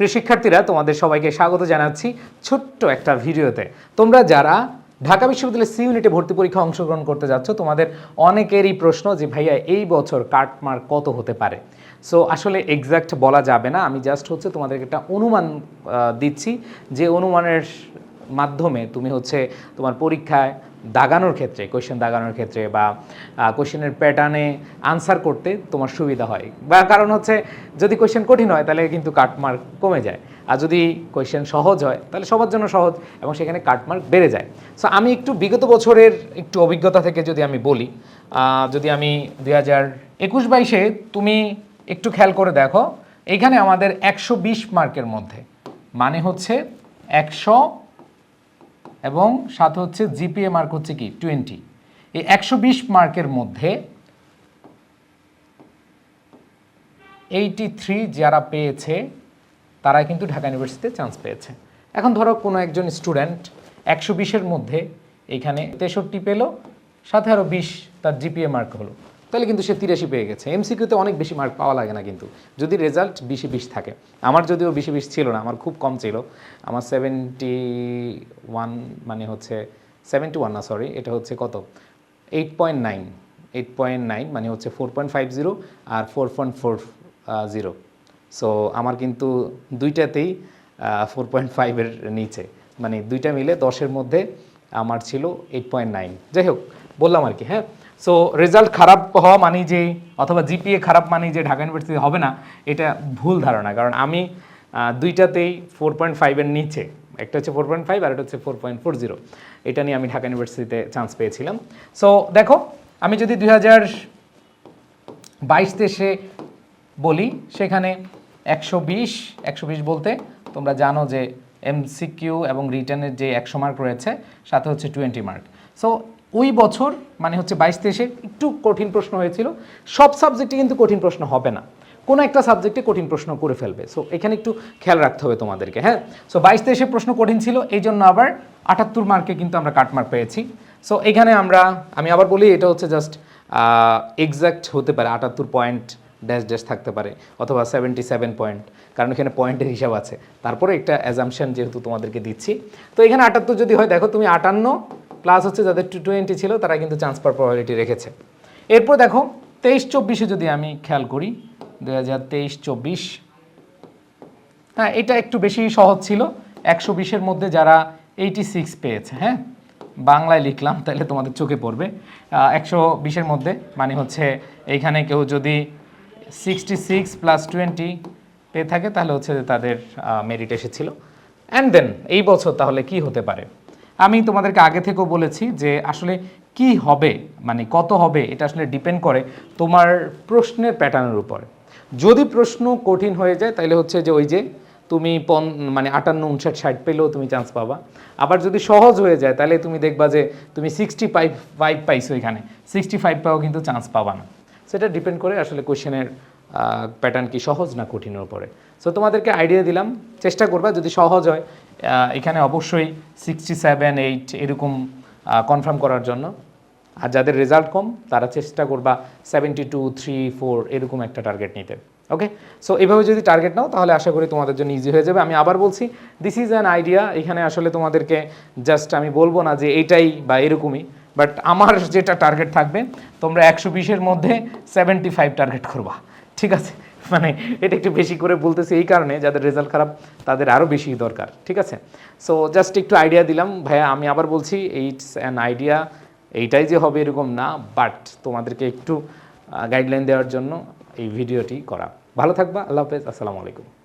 প্রিয় শিক্ষার্থীরা তোমাদের সবাইকে স্বাগত জানাচ্ছি ছোট্ট একটা ভিডিওতে। তোমরা যারা ঢাকা বিশ্ববিদ্যালয়ের সি ইউনিটে ভর্তি পরীক্ষা অংশগ্রহণ করতে যাচ্ছ, তোমাদের অনেকেরই প্রশ্ন যে, ভাইয়া, এই বছর কাটমার্ক কত হতে পারে? সো আসলে এক্স্যাক্ট বলা যাবে না। আমি জাস্ট হচ্ছে তোমাদেরকে একটা অনুমান দিচ্ছি যে, অনুমানের মাধ্যমে তুমি হচ্ছে তোমার পরীক্ষায় দাগানোর ক্ষেত্রে কোয়েশ্চেন দাগানোর ক্ষেত্রে বা কোয়েশ্চেনের প্যাটার্নে আনসার করতে তোমার সুবিধা হয়। বা কারণ হচ্ছে, যদি কোয়েশ্চেন কঠিন হয়, তাহলে কিন্তু কাটমার্ক কমে যায়। আর যদি কোয়েশ্চেন সহজ হয়, তাহলে সবার জন্য সহজ এবং সেখানে কাটমার্ক বেড়ে যায়। সো আমি একটু বিগত বছরের একটু অভিজ্ঞতা থেকে যদি আমি বলি যদি আমি দুই হাজার একুশ বাইশে তুমি একটু খেয়াল করে দেখো, এখানে আমাদের একশো বিশ মার্কের মধ্যে। মানে হচ্ছে একশো এবং সাথে হচ্ছে জিপিএ মার্ক হচ্ছে কি? টোয়েন্টি এই একশো বিশ মার্কের মধ্যে এইটি থ্রি যারা পেয়েছে তারা কিন্তু ঢাকা ইউনিভার্সিটিতে চান্স পেয়েছে। এখন ধরো কোনো একজন স্টুডেন্ট একশো বিশের মধ্যে এখানে তেষট্টি পেল, সাথে আরও বিশ তার জিপিএ মার্ক হলো। তাহলে কিন্তু সে তিরাশি পেয়ে গেছে। এমসিকিউতে অনেক বেশি মার্ক পাওয়া লাগে না কিন্তু। যদি রেজাল্ট বিশে বিশ থাকে। আমার যদিও বিশে বিশ ছিল না, আমার খুব কম ছিল। আমার সেভেন্টি ওয়ান মানে হচ্ছে সেভেন্টি ওয়ান না সরি এটা হচ্ছে কত? Eight point nine eight point nine মানে হচ্ছে ফোর পয়েন্ট ফাইভ জিরো আর four point four zero so আমার কিন্তু দুইটাতেই ফোর পয়েন্ট ফাইভের নিচে। মানে দুইটা মিলে দশের মধ্যে আমার ছিল এইট পয়েন্ট নাইন যাই হোক বললাম আর কি হ্যাঁ? সো রেজাল্ট খারাপ হওয়া মানে যে, অথবা জিপিএ খারাপ মানে যে, ঢাকা ইউনিভার্সিটি হবে না, এটা ভুল ধারণা। কারণ আমি দুইটাতেই ফোর পয়েন্ট ফাইভের নিচে, একটা হচ্ছে ফোর পয়েন্ট ফাইভ আর একটা হচ্ছে ফোর পয়েন্ট ফোর জিরো এটা নিয়ে আমি ঢাকা ইউনিভার্সিটিতে চান্স পেয়েছিলাম। সো দেখো, আমি যদি দুই হাজার বাইশ দেশে বলি, সেখানে একশো বিশ একশো বিশ বলতে তোমরা জানো যে এমসিকিউ এবং রিটার্নের যে একশো মার্ক রয়েছে, সাথে হচ্ছে টোয়েন্টি মার্ক সো ওই বছর মানে হচ্ছে বাইশ তেইশে একটু কঠিন প্রশ্ন হয়েছিল। সব সাবজেক্টে কিন্তু কঠিন প্রশ্ন হবে না। কোনো একটা সাবজেক্টে কঠিন প্রশ্ন করে ফেলবে। সো এখানে একটু খেয়াল রাখতে হবে তোমাদেরকে হ্যাঁ? সো বাইশ তেইশে প্রশ্ন কঠিন ছিল, এই জন্য আবার আটাত্তর মার্কে কিন্তু আমরা কাটমার্ক পেয়েছি। সো এখানে আমরা, আমি আবার বলি, এটা হচ্ছে জাস্ট এক্স্যাক্ট হতে পারে, আটাত্তর পয়েন্ট ড্যাশ ড্যাশ থাকতে পারে, অথবা সেভেন্টি সেভেন পয়েন্ট কারণ এখানে পয়েন্টের হিসাব আছে। তারপরে একটা অ্যাজামশন যেহেতু তোমাদেরকে দিচ্ছি। তো এখানে আটাত্তর যদি হয়, দেখো তুমি আটান্ন প্লাস হচ্ছে যাদের টু টোয়েন্টি ছিল, তারা কিন্তু চান্স পাওয়ার প্রবাবিলিটি রেখেছে। এরপর দেখো, তেইশ চব্বিশে যদি আমি খেয়াল করি দু হাজার তেইশ চব্বিশ হ্যাঁ এটা একটু বেশি সহজ ছিল। একশো বিশের মধ্যে যারা এইটি সিক্স পেয়েছে হ্যাঁ বাংলায় লিখলাম, তাহলে তোমাদের চোখে পড়বে। একশো বিশের মধ্যে মানে হচ্ছে এইখানে কেউ যদি সিক্সটি সিক্স প্লাস টোয়েন্টি পেয়ে থাকে, তাহলে হচ্ছে তাদের মেরিট এসেছিল। অ্যান্ড দেন এই বছর তাহলে কি হতে পারে? আমি তোমাদেরকে আগে থেকেও বলেছি যে আসলে কি হবে মানে কত হবে, এটা আসলে ডিপেন্ড করে তোমার প্রশ্নের প্যাটার্নের উপরে। যদি প্রশ্ন কঠিন হয়ে যায় তাহলে হচ্ছে যে ওই যে তুমি পন মানে আটান্ন উনষাট ষাট পেলেও তুমি চান্স পাবা। আবার যদি সহজ হয়ে যায় তাহলে তুমি দেখবা যে তুমি সিক্সটি ফাইভ ফাইভ পাইছো এখানে। সিক্সটি ফাইভ পাও কিন্তু চান্স পাবা না। সেটা ডিপেন্ড করে আসলে কোয়েশ্চেনের প্যাটার্ন কি সহজ না কঠিনের উপরে। সো তোমাদেরকে আইডিয়া দিলাম, চেষ্টা করবা, যদি সহজ হয় এখানে অবশ্যই সিক্সটি সেভেন এইট এরকম কনফার্ম করার জন্য। আর যাদের রেজাল্ট কম, তারা চেষ্টা করবা সেভেন্টি টু থ্রি ফোর এরকম একটা টার্গেট নিতে। ওকে সো এভাবে যদি টার্গেট নাও, তাহলে আশা করি তোমাদের জন্য ইজি হয়ে যাবে। আমি আবার বলছি দিস ইজ অ্যান আইডিয়া এখানে আসলে তোমাদেরকে জাস্ট আমি বলব না যে এটাই বা এরকমই বাট আমার যেটা টার্গেট থাকবে, তোমরা একশো বিশের মধ্যে সেভেন্টি ফাইভ টার্গেট করবা। ঠিক আছে? মানে এটা একটু বেশি করে বলতেছি এই কারণে যাদের রেজাল্ট খারাপ, তাদের আরও বেশি দরকার, ঠিক আছে? সো জাস্ট একটু আইডিয়া দিলাম। ভাইয়া, আমি আবার বলছি এইটস অ্যান আইডিয়া এইটাই যে হবে এরকম না বাট তোমাদেরকে একটু গাইডলাইন দেওয়ার জন্য এই ভিডিওটি করা। ভালো থাকবা, আল্লাহ হাফেজ, আসসালামু আলাইকুম।